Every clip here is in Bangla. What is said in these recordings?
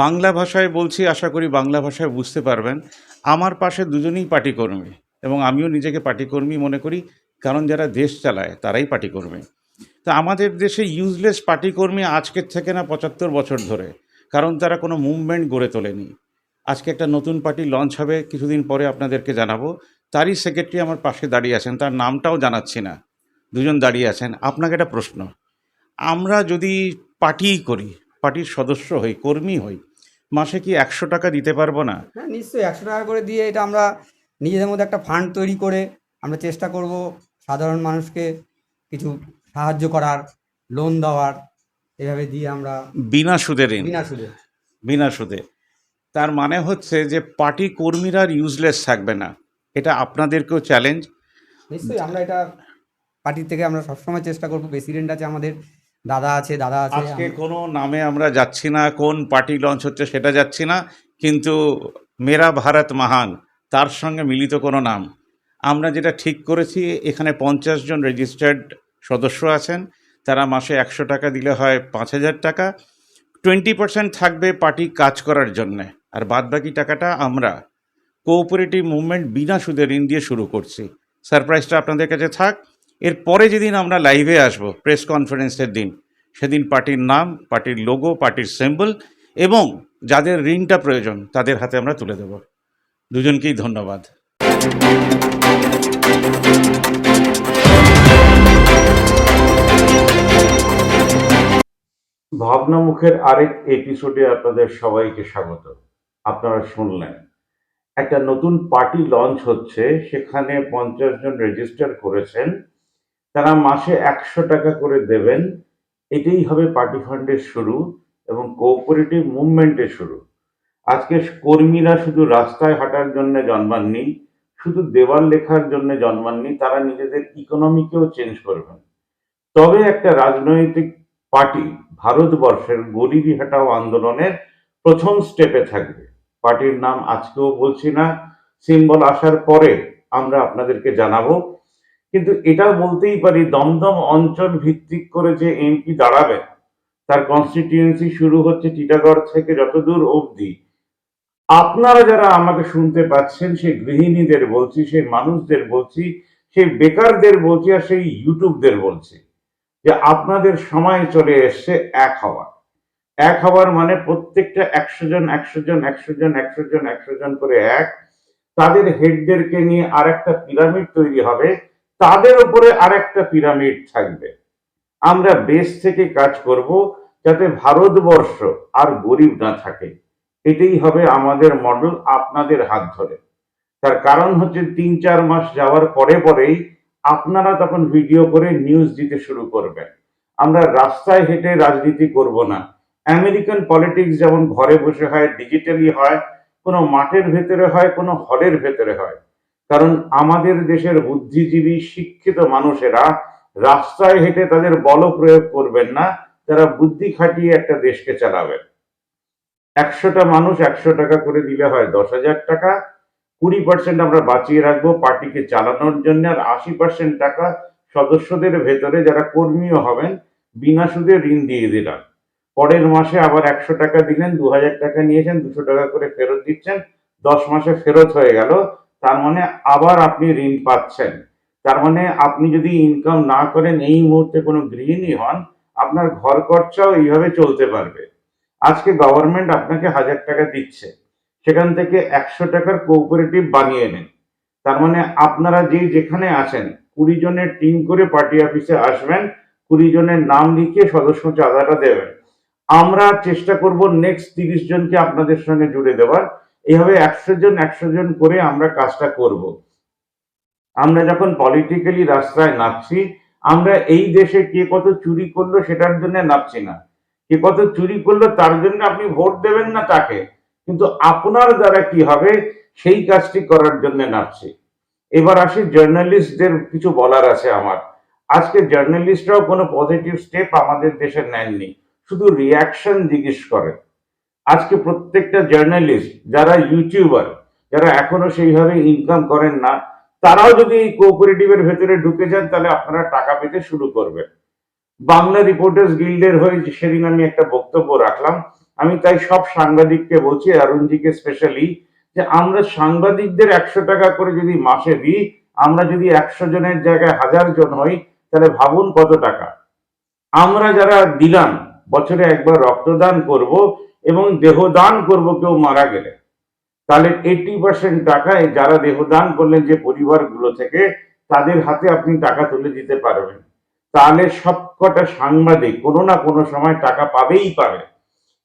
বাংলা ভাষায় বলছি, আশা করি বাংলা ভাষায় বুঝতে পারবেন। আমার পাশে দুজনেই পার্টি কর্মী এবং আমিও নিজেকে পার্টি কর্মী মনে করি, কারণ যারা দেশ চালায় তারাই পার্টি কর্মী তা আমাদের দেশে ইউজলেস পার্টি কর্মী আজকের থেকে না পঁচাত্তর বছর ধরে, কারণ তারা কোনো মুভমেন্ট গড়ে তোলেনি। আজকে একটা নতুন পার্টি লঞ্চ হবে, কিছুদিন পরে আপনাদেরকে জানাব। তারই সেক্রেটারি আমার পাশে দাঁড়িয়ে আছেন, তার নামটাও জানাচ্ছি না। দুজন দাঁড়িয়ে আছেন, আপনাকে একটা প্রশ্ন। আমরা যদি পার্টিই করি পার্টির সদস্য হই কর্মী হই মাসে কি একশো টাকা দিতে পারব না? হ্যাঁ নিশ্চয়ই একশো টাকা করে দিয়ে এটা আমরা নিজেদের মধ্যে একটা ফান্ড তৈরি করে আমরা চেষ্টা করব সাধারণ মানুষকে কিছু সাহায্য করার লোন দেওয়ার এভাবে দিয়ে আমরা বিনা সুদে ঋণ। বিনা সুদে। বিনা সুদে। তার মানে হচ্ছে যে পার্টি কর্মীরা আর ইউজলেস থাকবে না। এটা আপনাদেরকেও চ্যালেঞ্জ নিশ্চয়ই আমরা এটা পার্টির থেকে আমরা সবসময় চেষ্টা করব। প্রেসিডেন্ট আছে আমাদের দাদা আছে দাদা আছে আজকে কোনো নামে আমরা যাচ্ছি না কোন পার্টি লঞ্চ হচ্ছে সেটা যাচ্ছি না কিন্তু মেরা ভারত মহান তার সঙ্গে মিলিত কোনো নাম। আমরা যেটা ঠিক করেছি এখানে পঞ্চাশ জন রেজিস্টার্ড সদস্য আছেন তারা মাসে একশো টাকা দিলে হয় পাঁচ হাজার টাকা। টোয়েন্টি পার্সেন্ট থাকবে পার্টি কাজ করার জন্যে আর বাদবাকি টাকাটা আমরা। কোঅপারেটিভ মুভমেন্ট বিনা সুদে ঋণ দিয়ে শুরু করছি। সারপ্রাইজটা আপনাদের কাছে থাক। এর পরে যেদিন আমরা লাইভে আসব প্রেস কনফারেন্সের দিন, সেদিন পার্টির নাম, পার্টির লোগো পার্টির সিম্বল এবং যাদের ঋণটা প্রয়োজন, তাদের হাতে আমরা তুলে দেব। দুজনকেই ধন্যবাদ। ভাবনা মুখের আরেক এপিসোডে আপনাদের সবাইকে স্বাগত। আপনারা শুনলেন। একটা নতুন পার্টি লঞ্চ হচ্ছে, সেখানে পঞ্চাশ জন রেজিস্টার করেছেন। তারা মাসে একশো টাকা করে দেবেন। এটাই হবে পার্টি ফান্ডের শুরু এবং কোঅপারেটিভ মুভমেন্টের শুরু। আজকে কর্মীরা শুধু রাস্তায় হাঁটার জন্য জন্মাননি, শুধু দেওয়াল লেখার জন্য জন্মাননি, তারা নিজেদের ইকোনমিকেও চেঞ্জ করবেন। তবে একটা রাজনৈতিক পার্টি ভারতবর্ষের গরিবি হাটাও আন্দোলনের প্রথম স্টেপে থাকবে। পার্টির নাম আজকেও বলছি না সিম্বল আসার পরে আমরা আপনাদেরকে জানাব কিন্তু এটা বলতেই পারি, দমদম অঞ্চল ভিত্তিক করে যে এমপি দাঁড়াবে, তার কনস্টিটিউয়েন্সি শুরু হচ্ছে টিটাগড় থেকে যতদূর অবধি। আপনারা যারা আমাকে শুনতে পাচ্ছেন, সেই গৃহিণীদের বলছি, সেই মানুষদের বলছি, সেই বেকারদের বলছি আর সেই ইউটিউবদের বলছি যে আপনাদের সময় চলে এসছে এক হওয়ার। এক হওয়ার মানে প্রত্যেকটা একশো জন একশো জন একশো জন একশো জন একশো জন করে এক। তাদের হেডদেরকে নিয়ে আর একটা পিরামিড তৈরি হবে। তাদের উপরে আরেকটা পিরামিড থাকবে। আমরা বেস থেকে কাজ করব যাতে ভারতবর্ষ আর গরিব না থাকে। এটাই হবে আমাদের মডেল আপনাদের হাত ধরে। তার কারণ হচ্ছে তিন চার মাস যাওয়ার পরে পরেই আপনারা তখন ভিডিও করে নিউজ দিতে শুরু করবেন। আমরা রাস্তায় হেঁটে রাজনীতি করব না। আমেরিকান পলিটিক্স যেমন ঘরে বসে হয় ডিজিটালি হয়, কোনো মাঠের ভেতরে হয়, কোনো হলের ভেতরে হয়। কারণ আমাদের দেশের বুদ্ধিজীবী, শিক্ষিত মানুষেরা রাস্তায় হেঁটে তাদের বল প্রয়োগ করবেন না, তারা বুদ্ধি খাটিয়ে একটা দেশকে চালাবেন। একশোটা মানুষ একশো টাকা করে দিলে হয় দশ হাজার টাকা, কুড়ি পার্সেন্ট আমরা বাঁচিয়ে রাখব পার্টিকে চালানোর জন্য, আর আশি পার্সেন্ট টাকা সদস্যদের ভেতরে যারা কর্মীও হবেন, বিনা সুদে ঋণ দিয়ে দিলাম। পরের মাসে আবার একশো টাকা দিলেন, দু হাজার টাকা নিয়েছেন, দুশো টাকা করে ফেরত দিচ্ছেন, দশ মাসে ফেরত হয়ে গেল তার মানে আবার আপনি ঋণ পাচ্ছেন। তার মানে আপনি যদি ইনকাম না করেন, এই মুহূর্তে কোনো গৃহিণী হন, আপনার ঘর খরচাও এইভাবে চলতে পারবে। আজকে গভর্নমেন্ট আপনাকে হাজার টাকা দিচ্ছে। সেখান থেকে একশো টাকার কোঅপারেটিভ বানিয়ে নেন। তার মানে আপনারা যে যেখানে আছেন, কুড়ি জনের টিম করে পার্টি অফিসে আসবেন, কুড়ি জনের নাম লিখে সদস্য চাঁদাটা দেবেন। আমরা চেষ্টা করব নেক্সট তিরিশ জনকে আপনাদের সঙ্গে জুড়ে দেওয়ার। এইভাবে একশো জন একশো জন করে আমরা কাজটা করব। আমরা যখন পলিটিক্যালি রাস্তায় নামছি, আমরা এই দেশে কে কত চুরি করল সেটার জন্য নামছি না। কে কত চুরি করল তার জন্য আপনি ভোট দেবেন না তাকে। কিন্তু আপনার দ্বারা কি হবে, সেই কাজটি করার জন্য নামছি। এবার আসি জার্নালিস্টদের কিছু বলার আছে আমার। আজকে জার্নালিস্টরাও কোনো পজিটিভ স্টেপ আমাদের দেশে নেননি। শুধু রিয়াকশন জিজ্ঞেস করেন আজকে প্রত্যেকটা জার্নালিস্ট যারা ইউটিউবার যারা এখনও সেইভাবে ইনকাম করেন না, তারাও যদি এই কোঅপারেটিভের ভেতরে ঢুকে যান, তাহলে আপনারা টাকা পেতে শুরু করবেন। বাংলা রিপোর্টার্স গিল্ডের হয়ে সেদিন আমি একটা বক্তব্য রাখলাম। আমি তাই সব সাংবাদিককে বলছি, অরুণজিকে স্পেশালি যে আমরা সাংবাদিকদের একশো টাকা করে যদি মাসে দিই, আমরা যদি একশো জনের জায়গায় হাজার জন হই, তাহলে ভাবুন কত টাকা। আমরা যারা দিলাম, বছরে একবার রক্তদান করব এবং দেহদান করব কেউ মারা গেলে, তাহলে এইটি পার্সেন্ট টাকায় যারা দেহদান করলেন যে পরিবারগুলো থেকে, তাদের হাতে আপনি টাকা তুলে দিতে পারবেন। তাহলে সবকটা সাংবাদিক কোনো না কোনো সময় টাকা পাবেই পাবে।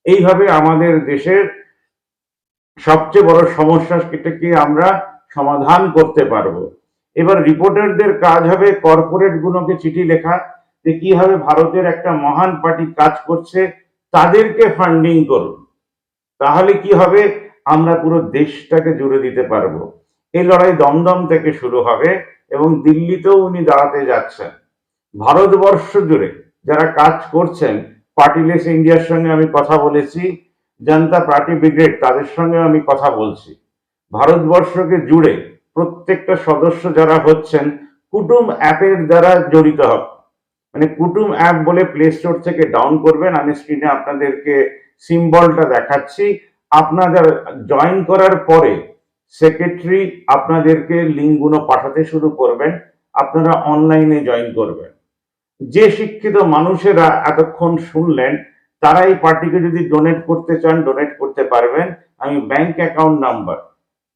এইভাবে আমাদের দেশের সবচেয়ে বড় সমস্যাটাকে আমরা সমাধান করতে পারব। এবার রিপোর্টারদের কাজ হবে কর্পোরেট গুলোকে চিঠি লেখা, যে কীভাবে ভারতের একটা মহান পার্টি কাজ করছে তাদেরকে ফান্ডিং করুন। তাহলে কি হবে? আমরা পুরো দেশটাকে জুড়ে দিতে পারব। এই লড়াই দমদম থেকে শুরু হবে এবং দিল্লিতেও উনি দাঁড়াতে যাচ্ছেন। ভারতবর্ষ জুড়ে যারা কাজ করছেন পার্টিলেস ইন্ডিয়ার সঙ্গে আমি কথা বলেছি, জনতা পার্টি ব্রিগেড তাদের সঙ্গে আমি কথা বলছি। ভারতবর্ষকে জুড়ে প্রত্যেকটা সদস্য যারা হচ্ছেন, কুটুম অ্যাপের দ্বারা জড়িত হবে মানে কুটুম অ্যাপ বলে প্লে স্টোর থেকে ডাউন করবেন। আমি স্ক্রিনে আপনাদেরকে সিম্বলটা দেখাচ্ছি। আপনাদের জয়েন করার পরে সেক্রেটারি আপনাদেরকে লিঙ্কগুলো পাঠাতে শুরু করবেন। আপনারা অনলাইনে জয়েন করবেন। যে শিক্ষিত মানুষেরা এতক্ষণ শুনলেন, তারা এই পার্টিকে যদি ডোনেট করতে চান ডোনেট করতে পারবেন। আমি ব্যাংক অ্যাকাউন্ট নাম্বার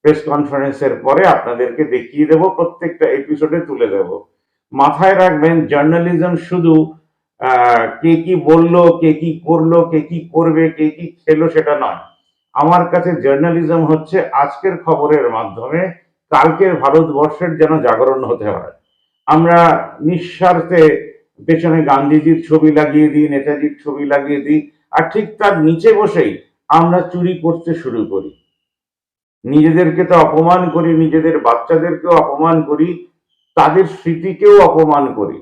প্রেস কনফারেন্সের পরে আপনাদেরকে দেখিয়ে দেব। প্রত্যেকটা এপিসোডে তুলে দেব। মাথায় রাখবেন জার্নালিজম শুধু কে কি বলল, কে কি করল, কে কি করবে, কে কি খেলো সেটা নয়। আমার কাছে জার্নালিজম হচ্ছে আজকের খবরের মাধ্যমে, কালকের ভারতবর্ষের যেন জাগরণ হতে হয়। আমরা নিঃস্বার্থে পেছনে গান্ধীজির ছবি লাগিয়ে দিই, নেতাজির ছবি লাগিয়ে দিই, আর ঠিক তার নিচে বসেই আমরা চুরি করতে শুরু করি। নিজেদেরকে তো অপমান করি, নিজেদের বাচ্চাদেরকেও অপমান করি তাদের স্মৃতিকেও অপমান করি।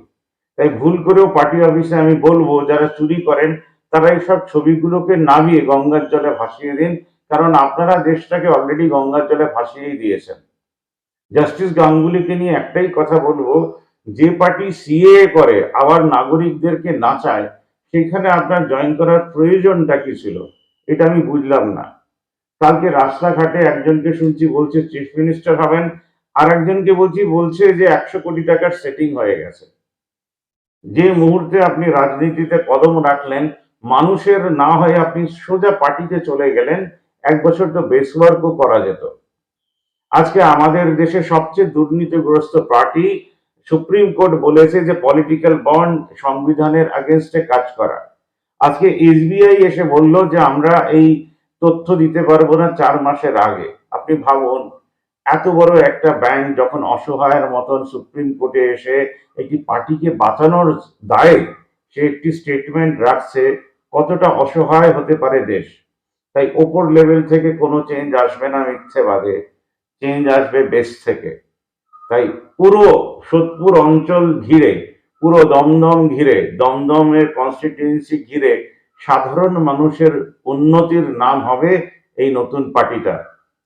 তাই ভুল করেও পার্টি অফিসে আমি বলব, যারা চুরি করেন, তারা এইসব ছবিগুলোকে নামিয়ে গঙ্গার জলে ভাসিয়ে দিন, কারণ আপনারা দেশটাকে অলরেডি গঙ্গার জলে ভাসিয়েই দিয়েছেন। জাস্টিস গাঙ্গুলিকে নিয়ে একটাই কথা বলব, যে পার্টি সিএ করে, আবার নাগরিকদেরকে নাচায়, সেখানে আপনার জয়েন করার প্রয়োজনটা কি ছিল, এটা আমি বুঝলাম না। কালকে রাস্তাঘাটে একজনকে শুনছি বলছে, চিফ মিনিস্টার হবেন আর একজনকে বলছি, বলছে যে একশো কোটি টাকার সেটিং হয়ে গেছে। যে মুহূর্তে আপনি রাজনীতিতে কদম রাখলেন, মানুষের না হয়ে আপনি সোজা পার্টিতে চলে গেলেন, এক বছর তো বেস ওয়ার্কও করা যেত। আজকে আমাদের দেশে সবচেয়ে দুর্নীতিগ্রস্ত পার্টি, সুপ্রিম কোর্ট বলেছে যে পলিটিক্যাল বন্ড সংবিধানের আগেনস্টে কাজ করা। আজকে এসবিআই এসে বলল যে আমরা এই তথ্য দিতে পারব না চার মাসের আগে। আপনি ভাবুন এত বড় একটা ব্যাংক যখন অসহায়ের মতন সুপ্রিম কোর্টে এসে একটি পার্টিকে বাঁচানোর দায়ে সে একটি স্টেটমেন্ট রাখছে, কতটা অসহায় হতে পারে দেশ? তাই ওপর লেভেল থেকে কোনো চেঞ্জ আসবে না মিথ্যেবাদে। চেঞ্জ আসবে বেস থেকে। তাই পুরো সোদপুর অঞ্চল ঘিরে, পুরো দমদম ঘিরে, দমদমের কনস্টিটিউয়েন্সি ঘিরে সাধারণ মানুষের উন্নতির নাম হবে এই নতুন পার্টিটা।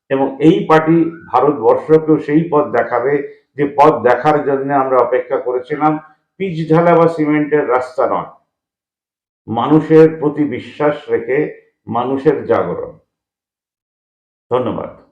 এবং এই পার্টি ভারতবর্ষকেও সেই পথ দেখাবে যে পথ দেখার জন্য আমরা অপেক্ষা করেছিলাম। পিচ ঢালা বা সিমেন্টের রাস্তা নয়। মানুষের প্রতি বিশ্বাস রেখে মানুষের জাগরণ। ধন্যবাদ।